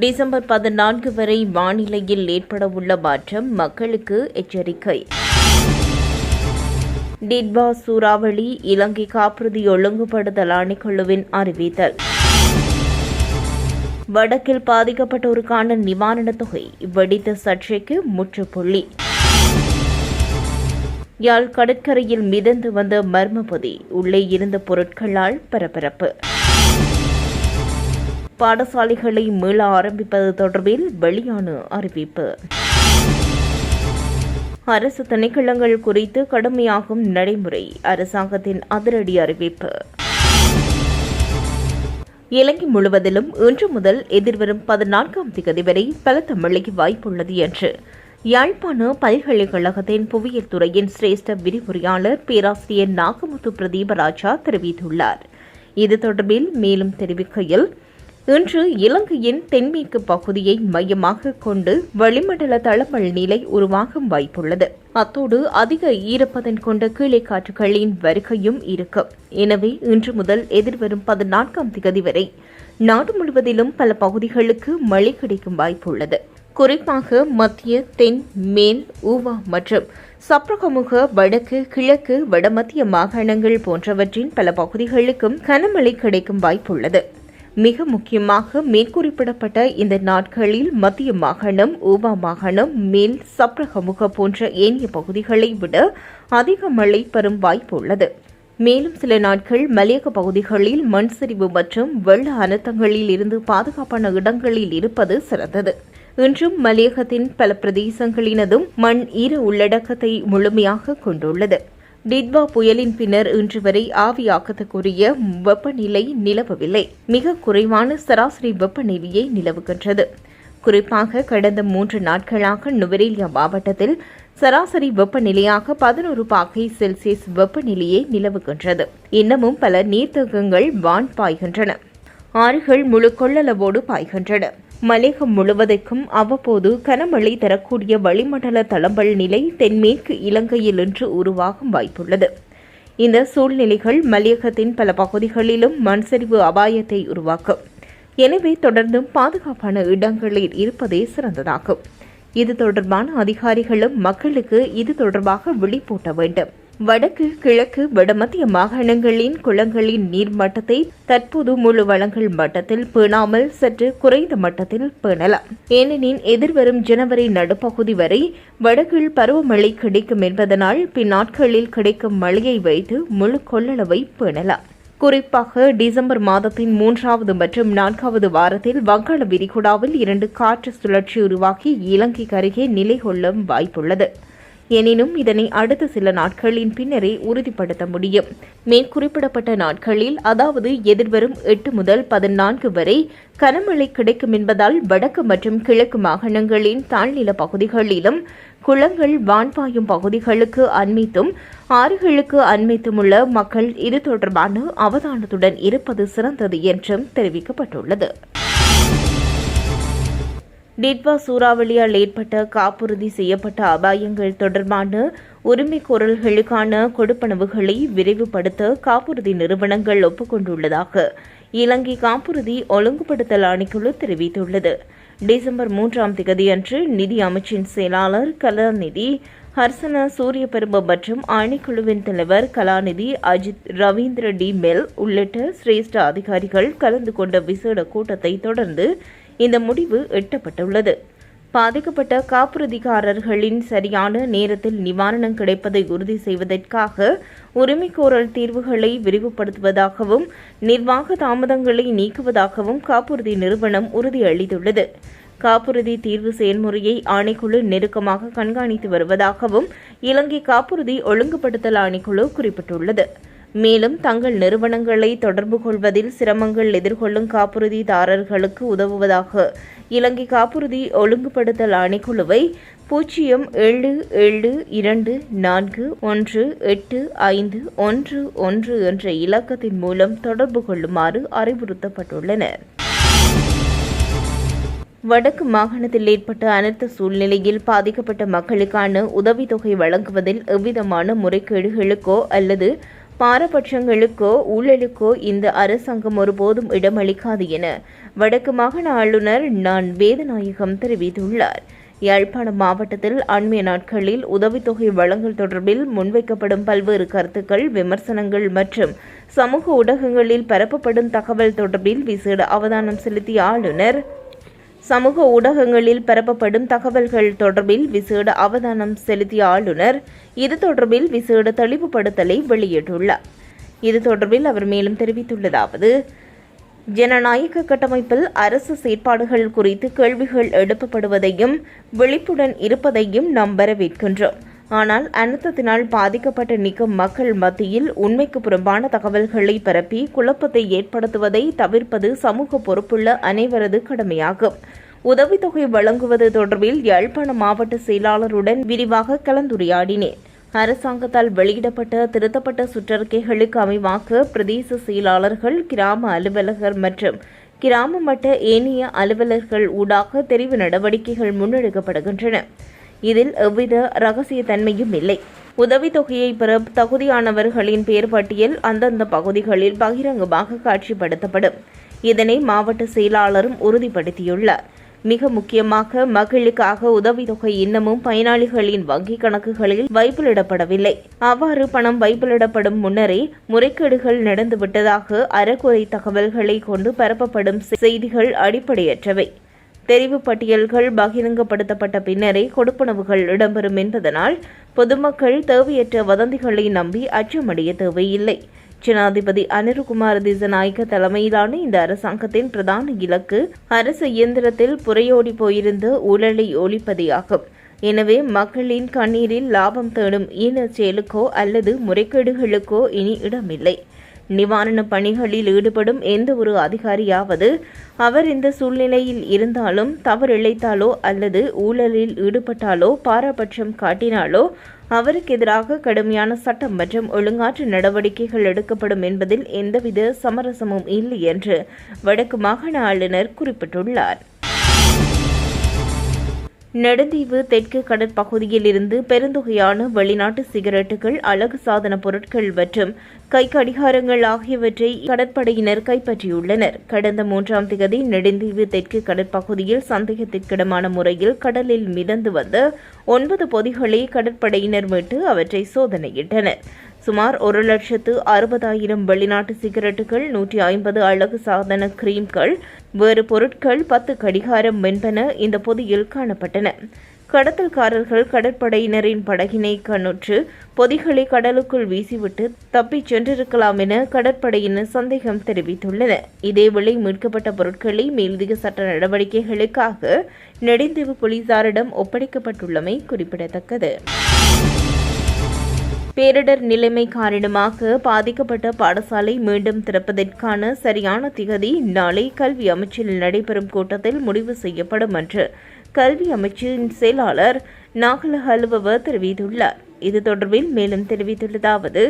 December பதினான்கு வரை வானிலையில் ஏற்படவுள்ள மாற்றம் மக்களுக்கு எச்சரிக்கை. டிட்வா சூறாவளி இலங்கை காப்புறுதி ஒழுங்குபடுத்தல் ஆணைக்குழுவின் அறிவித்தல். வடக்கில் பாதிக்கப்பட்டோருக்கான நிவாரணத் தொகை வெடித்த சர்ச்சைக்கு முற்றுப்புள்ளி. யாழ் கடற்கரையில் மிதந்து வந்த மர்மபதி உள்ளே இருந்த பொருட்களால் பரபரப்பு. பாடசாலைகளை மீள ஆரம்பிப்பது தொடர்பில் வெளியான அறிவிப்பு. அரசு திணைக்களங்கள் குறித்து கடுமையாகும் நடைமுறை அரசாங்கத்தின் அதிரடி அறிவிப்பு. இலங்கை முழுவதிலும் இன்று முதல் எதிர்வரும் பதினான்காம் திகதி வரை பலத்த மழைக்கு வாய்ப்புள்ளது என்று யாழ்ப்பாண பல்கலைக்கழகத்தின் புவியியல் துறையின் சிரேஷ்ட விரிவுரையாளர் பேராசிரியர் நாகமுத்து பிரதீபராஜா தெரிவித்துள்ளார். இது தொடர்பில் மேலும் தெரிவிக்கையில் இன்று இலங்கையின் தென்மேற்கு பகுதியை மையமாக கொண்டு வளிமண்டல தளமல் நிலை உருவாகும் வாய்ப்புள்ளது. அத்தோடு அதிக ஈரப்பதன் கொண்ட கீழே காற்றுகளின் வருகையும் இருக்கும். எனவே இன்று முதல் எதிர்வரும் பதினான்காம் திகதி வரை நாடு முழுவதிலும் பல பகுதிகளுக்கு மழை கிடைக்கும் வாய்ப்புள்ளது. குறிப்பாக மத்திய தென் மேல் ஊவா மற்றும் சப்ரகமுக வடக்கு கிழக்கு வடமத்திய மாகாணங்கள் போன்றவற்றின் பல பகுதிகளுக்கும் கனமழை கிடைக்கும் வாய்ப்புள்ளது. மிக முக்கியமாக மேற்குறிப்பிடப்பட்ட இந்த நாட்களில் மத்திய மாகாணம் ஊபா மாகாணம் மேல் சப்ரகமுக போன்ற ஏனைய பகுதிகளை விட அதிக மழை பெறும் வாய்ப்பு உள்ளது. மேலும் சில நாட்கள் மலையக பகுதிகளில் மண் சரிவு மற்றும் வெள்ள அனர்த்தங்களில் இருந்து பாதுகாப்பான இடங்களில் இருப்பது சிறந்தது. இன்றும் மலையகத்தின் பல பிரதேசங்களினதும் மண் ஈர உள்ளடக்கத்தை முழுமையாக கொண்டுள்ளது. டிட்வா புயலின் பின்னர் இன்று வரை ஆவியாக்கத்துக்குரிய வெப்பநிலை நிலவவில்லை. மிக குறைவான சராசரி வெப்பநிலையை நிலவுகின்றது. குறிப்பாக கடந்த மூன்று நாட்களாக நுவரேலியா மாவட்டத்தில் சராசரி வெப்பநிலையாக பதினோரு பாகை செல்சியஸ் வெப்பநிலையே நிலவுகின்றது. இன்னமும் பல நீர்த்தகங்கள் வான் பாய்கின்றன. ஆறுகள் முழு கொள்ளளவோடு பாய்கின்றன. மலையகம் முழுவதற்கும் அவ்வப்போது கனமழை தரக்கூடிய வளிமண்டல தளம்பல் நிலை தென்மேற்கு இலங்கையில் இன்று உருவாகும் வாய்ப்புள்ளது. இந்த சூழ்நிலைகள் மலையகத்தின் பல பகுதிகளிலும் மண்சரிவு அபாயத்தை உருவாக்கும். எனவே தொடர்ந்தும் பாதுகாப்பான இடங்களில் இருப்பதே சிறந்ததாகும். இது தொடர்பான அதிகாரிகளும் மக்களுக்கு இது தொடர்பாக விழிப்பூட்ட வேண்டும். வடக்கு கிழக்கு வடமத்திய மாகாணங்களின் குளங்களின் நீர்மட்டத்தை தற்போது முழு வளங்கள் மட்டத்தில் பேணாமல் சற்று குறைந்த மட்டத்தில் பேணலாம். ஏனெனில் எதிர்வரும் ஜனவரி நடுப்பகுதி வரை வடக்கில் பருவமழை கிடைக்கும் என்பதனால் பின்னாட்களில் கிடைக்கும் மழையை வைத்து முழு கொள்ளளவை பேணலாம். குறிப்பாக டிசம்பர் மாதத்தின் மூன்றாவது மற்றும் நான்காவது வாரத்தில் வங்காள விரிகுடாவில் இரண்டு காற்று சுழற்சி உருவாகி இலங்கைக்கு அருகே நிலை கொள்ளும் வாய்ப்புள்ளது. எனினும் இதனை அடுத்த சில நாட்களின் பின்னரே உறுதிப்படுத்த முடியும். மேற்குறிப்பிடப்பட்ட நாட்களில் அதாவது எதிர்வரும் எட்டு முதல் பதினான்கு வரை கனமழை கிடைக்கும் என்பதால் வடக்கு மற்றும் கிழக்கு மாகாணங்களின் தாழ்நில பகுதிகளிலும் குளங்கள் வான்பாயும் பகுதிகளுக்கு அண்மித்தும் ஆறுகளுக்கு அண்மித்துமுள்ள மக்கள் இது தொடர்பான அவதானத்துடன் இருப்பது சிறந்தது என்றும் தெரிவிக்கப்பட்டுள்ளது. டிட்வா சூறாவளியால் ஏற்பட்ட காப்புறுதி செய்யப்பட்ட அபாயங்கள் தொடர்பான உரிமைக்கோரல்களுக்கான கொடுப்பனவுகளை விரைவுபடுத்த காப்புறுதி நிறுவனங்கள் ஒப்புக்கொண்டுள்ளதாக இலங்கை காப்புறுதி ஒழுங்குபடுத்தல் ஆணைக்குழு தெரிவித்துள்ளது. டிசம்பர் மூன்றாம் தேதியன்று நிதி அமைச்சின் செயலாளர் கலாநிதி ஹர்சன சூரியபெரும மற்றும் ஆணைக்குழுவின் தலைவர் கலாநிதி அஜித் ரவீந்திர டி. மெல் உள்ளிட்ட சிரேஷ்ட அதிகாரிகள் கலந்து கொண்ட விசேட கூட்டத்தை தொடர்ந்து இந்த முடிவு எட்டப்பட்டுள்ளது. பாதிக்கப்பட்ட காப்புறுதிக்காரர்களின் சரியான நேரத்தில் நிவாரணம் கிடைப்பதை உறுதி செய்வதற்காக உரிமைக்கோரல் தீர்வுகளை விரிவுபடுத்துவதாகவும் நிர்வாக தாமதங்களை நீக்குவதாகவும் காப்புறுதி நிறுவனம் உறுதியளித்துள்ளது. காப்புறுதி தீர்வு செயல்முறையை ஆணைக்குழு நெருக்கமாக கண்காணித்து வருவதாகவும் இலங்கை காப்புறுதி ஒழுங்குபடுத்தல் ஆணைக்குழு குறிப்பிட்டுள்ளது. மேலும் தங்கள் நிறுவனங்களை தொடர்பு கொள்வதில் சிரமங்கள் எதிர்கொள்ளும் காப்புறுதிதாரர்களுக்கு உதவுவதாக. இலங்கை காப்புறுதி ஒழுங்குபடுத்தல் ஆணைக்குழுவை பூஜ்ஜியம் ஏழு ஏழு இரண்டு நான்கு ஒன்று எட்டு ஐந்து ஒன்று ஒன்று என்ற இலக்கத்தின் மூலம் தொடர்பு கொள்ளுமாறு அறிவுறுத்தப்பட்டுள்ளனர். வடக்கு மாகாணத்தில் ஏற்பட்ட அனர்த்த சூழ்நிலையில் பாதிக்கப்பட்ட மக்களுக்கான உதவித்தொகை வழங்குவதில் எவ்விதமான முறைகேடுகளுக்கோ அல்லது பாரபட்சங்களுக்கோ ஊழலுக்கோ இந்த அரசாங்கம் ஒருபோதும் இடமளிக்காது என வடக்கு மாகாண ஆளுநர் நான் வேதநாயகம் தெரிவித்துள்ளார். யாழ்ப்பாணம் மாவட்டத்தில் அண்மைய நாட்களில் உதவித்தொகை வழங்கல் தொடர்பில் முன்வைக்கப்படும் பல்வேறு கருத்துக்கள் விமர்சனங்கள் மற்றும் சமூக ஊடகங்களில் பரப்பப்படும் தகவல் தொடர்பில் விசேட அவதானம் செலுத்திய ஆளுநர் சமூக ஊடகங்களில் பரப்பப்படும் தகவல்கள் தொடர்பில் விசேட அவதானம் செலுத்திய ஆளுநர் இது தொடர்பில் விசேட தெளிவுபடுத்தலை வெளியிட்டுள்ளார். இது தொடர்பில் அவர் மேலும் தெரிவித்துள்ளதாவது ஜனநாயக கட்டமைப்பில் அரசு செயற்பாடுகள் குறித்து கேள்விகள் எழுப்பப்படுவதையும் விழிப்புடன் இருப்பதையும் நாம் வரவேற்கின்றோம் ஆனால் அனர்த்தத்தினால் பாதிக்கப்பட்ட நிற்கும் மக்கள் மத்தியில் உண்மைக்கு புறம்பான தகவல்களை பரப்பி குழப்பத்தை ஏற்படுத்துவதை தவிர்ப்பது சமூக பொறுப்புள்ள அனைவரது கடமையாகும். உதவித்தொகை வழங்குவது தொடர்பில் யாழ்ப்பாண மாவட்ட செயலாளருடன் விரிவாக கலந்துரையாடினேன். அரசாங்கத்தால் வெளியிடப்பட்ட திருத்தப்பட்ட சுற்றறிக்கைகளுக்கு அமைவாக பிரதேச செயலாளர்கள் கிராம அலுவலகர் மற்றும் கிராம மட்ட ஏனைய அலுவலர்கள் ஊடாக தெரிவு நடவடிக்கைகள் முன்னெடுக்கப்படுகின்றன. இதில் எவ்வித ரகசியத்தன்மையும் இல்லை. உதவித்தொகையை பெற தகுதியானவர்களின் பெயர் பட்டியல் அந்தந்த பகுதிகளில் பகிரங்கமாக காட்சிப்படுத்தப்படும். இதனை மாவட்ட செயலாளரும் உறுதிப்படுத்தியுள்ளார். மிக முக்கியமாக மகளுக்காக உதவித்தொகை இன்னமும் பயனாளிகளின் வங்கிக் கணக்குகளில் வைப்பிலிடப்படவில்லை. அவ்வாறு பணம் வைப்பிலிடப்படும் முன்னரே முறைகேடுகள் நடந்துவிட்டதாக அறக்குறை தகவல்களை கொண்டு பரப்பப்படும் செய்திகள் அடிப்படையற்றவை. தெரிவு பட்டியல்கள் பகிரங்கப்படுத்தப்பட்ட பின்னரே கொடுப்பனவுகள் இடம்பெறும் என்பதனால் பொதுமக்கள் தேவையற்ற வதந்திகளை நம்பி அச்சமடைய தேவையில்லை. ஜனாதிபதி அனிருகுமார் திசநாயக்க தலைமையிலான இந்த அரசாங்கத்தின் பிரதான இலக்கு அரசு இயந்திரத்தில் புறையோடி போயிருந்த ஊழலை ஒழிப்பதேயாகும். எனவே மக்களின் கண்ணீரில் லாபம் தேடும் ஈன செயலுக்கோ அல்லது முறைகேடுகளுக்கோ இனி இடமில்லை. நிவாரண பணிகளில் ஈடுபடும் எந்த ஒரு அதிகாரியாவது அவர் இந்த சூழ்நிலையில் இருந்தாலும் தவறிழைத்தாலோ அல்லது ஊழலில் ஈடுபட்டாலோ பாரபட்சம் காட்டினாலோ அவருக்கு எதிராக கடுமையான சட்டம் மற்றும் ஒழுங்காற்று நடவடிக்கைகள் எடுக்கப்படும் என்பதில் எந்தவித சமரசமும் இல்லை என்று வடக்கு மாகாண ஆளுநர் குறிப்பிட்டுள்ளார். நெடுந்தீவு தெற்கு கடற்பகுதியில் இருந்து பெருந்தொகையான வெளிநாட்டு சிகரெட்டுகள் அழகு சாதன பொருட்கள் மற்றும் கை கடிகாரங்கள் ஆகியவற்றை கடற்படையினர் கைப்பற்றியுள்ளனர். கடந்த மூன்றாம் திகதி நெடுந்தீவு தெற்கு கடற்பகுதியில் சந்தேகத்திற்கிடமான முறையில் கடலில் மிதந்து வந்த ஒன்பது பொதிகளை கடற்படையினர் மீட்டு அவற்றை சோதனையிட்டனர். சுமார் ஒரு லட்சத்து அறுபதாயிரம் வெளிநாட்டு சிகரெட்டுகள் நூற்றி ஐம்பது அழகு சாதன கிரீம்கள் வேறு பொருட்கள் பத்து கடிகாரம் என்பன இந்த பொதியில் காணப்பட்டன. கடத்தல்காரர்கள் கடற்படையினரின் படகினை கண்ணுற்று பொதிகளை கடலுக்குள் வீசிவிட்டு தப்பிச் சென்றிருக்கலாம் என கடற்படையினர் சந்தேகம் தெரிவித்துள்ளனர் இதேவேளை மீட்கப்பட்ட பொருட்களை மேலதிக சட்ட நடவடிக்கைகளுக்காக நெடுந்தீவு போலீசாரிடம் ஒப்படைக்கப்பட்டுள்ளமை குறிப்பிடத்தக்கது. பேரிடர் நிலைமை காரணமாக பாதிக்கப்பட்ட பாடசாலை மீண்டும் திறப்பதற்கான சரியான திகதி நாளை கல்வி அமைச்சில் நடைபெறும் கூட்டத்தில் முடிவு செய்யப்படும் என்று கல்வி அமைச்சின் செயலாளர் நாகல ஹலுவவ தெரிவித்துள்ளார். இது தொடர்பில் மேலும் தெரிவித்துள்ளதாவது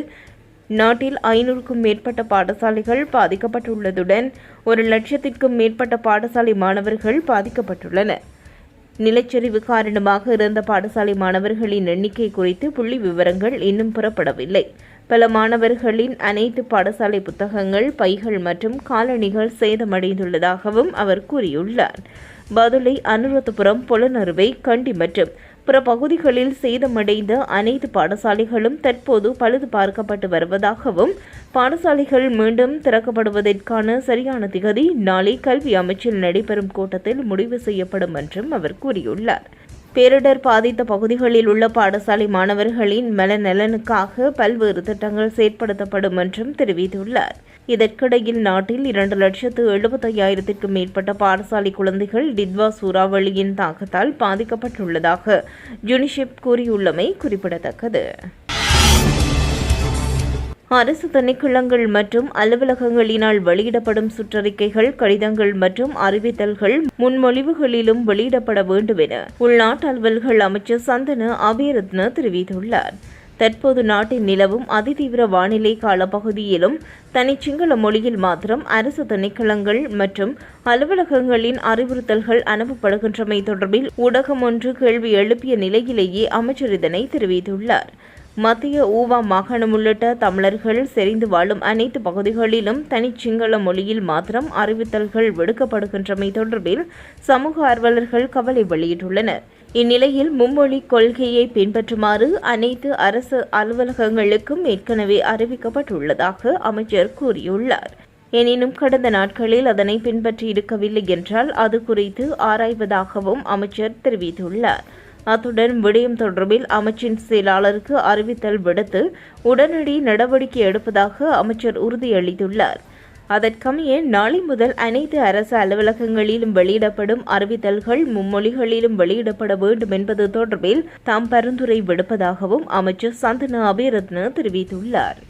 நாட்டில் ஐநூறுக்கும் மேற்பட்ட பாடசாலைகள் பாதிக்கப்பட்டுள்ளதுடன் ஒரு லட்சத்திற்கும் மேற்பட்ட பாடசாலை மாணவர்கள் பாதிக்கப்பட்டுள்ளனர். நிலச்சரிவு காரணமாக இறந்த பாடசாலை மாணவர்களின் எண்ணிக்கை குறித்து புள்ளி விவரங்கள் இன்னும் புறப்படவில்லை. பல மாணவர்களின் அனைத்து பாடசாலை புத்தகங்கள் பைகள் மற்றும் காலணிகள் சேதமடைந்துள்ளதாகவும் அவர் கூறியுள்ளார். பதுளை அனுராதபுரம் புலனறுவை கண்டி மற்றும் பிற பகுதிகளில் சேதமடைந்த அனைத்து பாடசாலைகளும் தற்போது பழுது பார்க்கப்பட்டு வருவதாகவும் பாடசாலைகள் மீண்டும் திறக்கப்படுவதற்கான சரியான திகதி நாளை கல்வி அமைச்சில் நடைபெறும் கூட்டத்தில் முடிவு செய்யப்படும் என்றும் அவர் கூறியுள்ளார். பேரிடர் பாதித்த பகுதிகளில் உள்ள பாடசாலை மாணவர்களின் மனநலனுக்காக பல்வேறு திட்டங்கள் செயற்படுத்தப்படும் என்றும் தெரிவித்துள்ளார். இதற்கிடையில் நாட்டில் இரண்டு லட்சத்து எழுபத்தையாயிரத்திற்கும் மேற்பட்ட பாடசாலை குழந்தைகள் டித்வா சூறாவளியின் தாக்கத்தால் பாதிக்கப்பட்டுள்ளதாக யுனிசெப் கூறியுள்ளமை குறிப்பிடத்தக்கது. அரசு திணைக்களங்கள் மற்றும் அலுவலகங்களினால் வெளியிடப்படும் சுற்றறிக்கைகள் கடிதங்கள் மற்றும் அறிவித்தல்கள் முன்மொழிவுகளிலும் வெளியிடப்பட வேண்டும் என உள்நாட்டு அலுவல்கள் அமைச்சர் சந்தன அபியரத்ன தெரிவித்துள்ளார். தற்போது நாட்டின் நிலவும் அதிதீவிர வானிலை காலப்பகுதியிலும் தனி சிங்கள மொழியில் மாத்திரம் அரசு திணைக்களங்கள் மற்றும் அலுவலகங்களின் அறிவுறுத்தல்கள் அனுப்பப்படுகின்றமை தொடர்பில் ஊடகம் ஒன்று கேள்வி எழுப்பிய நிலையிலேயே அமைச்சர் இதனை தெரிவித்துள்ளார். மத்திய ஊவா மாகாணம் உள்ளிட்ட தமிழர்கள் செறிந்து வாழும் அனைத்து பகுதிகளிலும் தனிச்சிங்கள மொழியில் மாத்திரம் அறிவித்தல்கள் விடுக்கப்படுகின்றமை தொடர்பில் சமூக ஆர்வலர்கள் கவலை வெளியிட்டுள்ளனர். இந்நிலையில் மும்மொழி கொள்கையை பின்பற்றுமாறு அனைத்து அரசு அலுவலகங்களுக்கும் ஏற்கனவே அறிவிக்கப்பட்டுள்ளதாக அமைச்சர் கூறியுள்ளார். எனினும் கடந்த நாட்களில் அதனை பின்பற்றி இருக்கவில்லை என்றால் அது குறித்து ஆராய்வதாகவும் அமைச்சர் தெரிவித்துள்ளார். அத்துடன் விடயம் தொடர்பில் அமைச்சின் செயலாளருக்கு அறிவித்தல் விடுத்து உடனடி நடவடிக்கை எடுப்பதாக அமைச்சர் உறுதியளித்துள்ளார். அதற்கமைய நாளை முதல் அனைத்து அரசு அலுவலகங்களிலும் வெளியிடப்படும் அறிவித்தல்கள் மும்மொழிகளிலும் வெளியிடப்பட வேண்டும் என்பது தொடர்பில் தாம் பரிந்துரை விடுப்பதாகவும் அமைச்சர் சந்தன அபிரத்ன தெரிவித்துள்ளார்.